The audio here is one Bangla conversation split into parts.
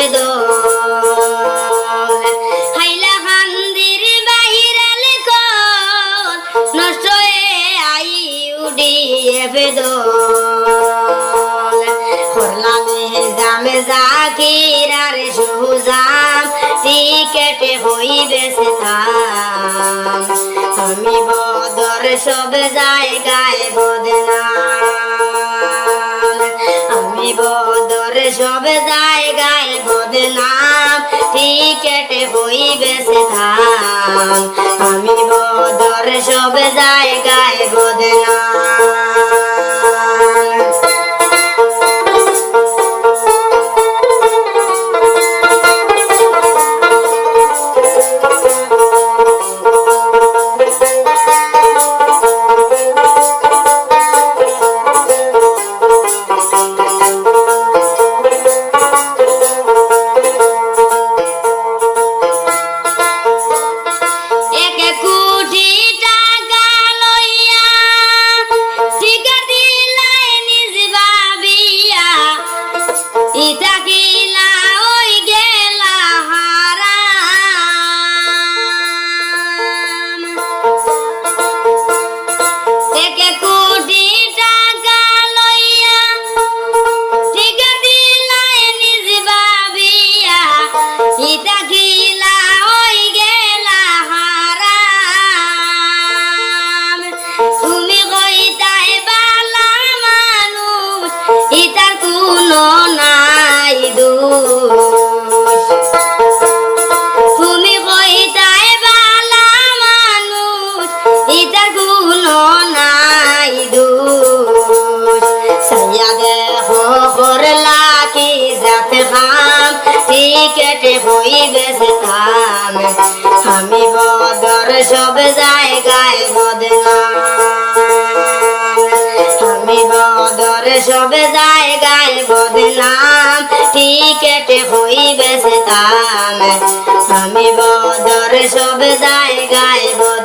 বেদন হাইলা খান্দির বাহিরাল কোন নষ্ট আই উড়িয়ে বেদন করলামে জামে জাকির আর সুজাম টিকেটে হইবে সে আমি বদর সব জায়গায় বদনাম আমি বদর সব জায়গায় বদনাম টিকেটে হইবে সে থাম আমি বদর সব জায়গায় বদনাম। সে থাম আমি বদর সব জায়গায় বদনাম আমি বদর সব জায়গায় বদনাম টিকেটে হইবে সে থাম আমি বদর সব জায়গায় বদনাম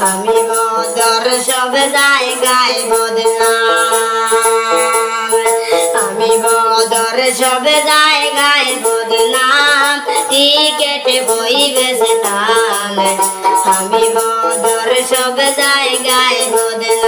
আমি বদর সব জায়গায় বদনাম। আমি বদর সব জায়গায় বদনাম। টিকেট বই বেচতাম। আমি বদর সব জায়গায় বদনাম।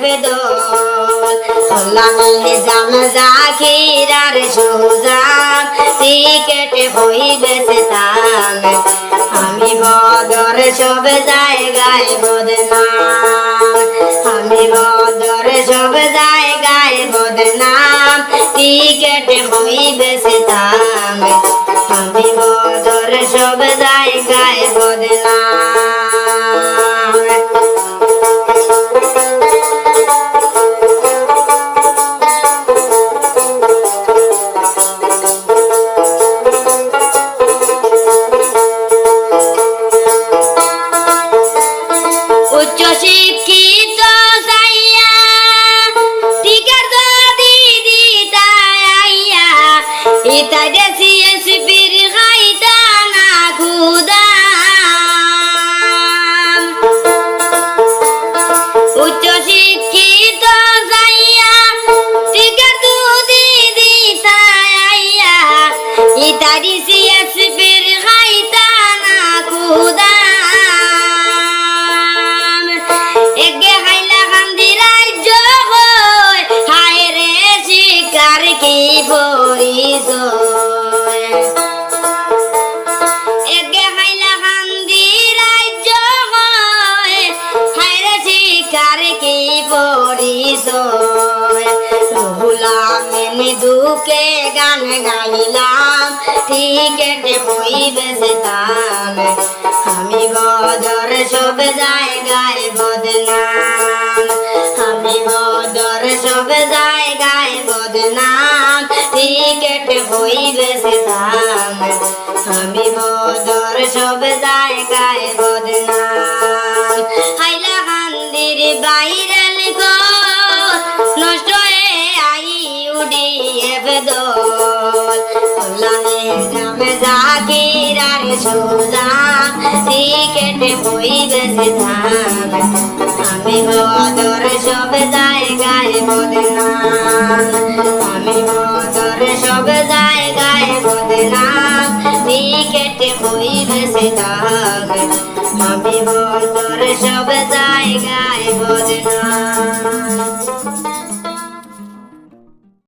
বেদল হল্লামে জাম জাকিরার সুজাম টিকেটে হইবে সেতাম আমি বদর সব জায়গায় বদনাম আমি বদর সব জায়গায় বদনাম টিকেটে হইবে আমি বদর সব জায়গায় বদনাম দুকে গান গাইলাম? টিকেটে হইবে সেতাম আমি বদর সব জায়গায় বদনাম। আমি বদর সব জায়গায় বদনাম। টিকেট হইবে সেতাম আমি বদর সব জায়গায় বদনাম। হাইলা হান্দির বাইরেল জাকিরার সোজা টিকেটে সেধাম আমি বদর সব জায়গায় বদনাম আমি বদর সব জায়গায়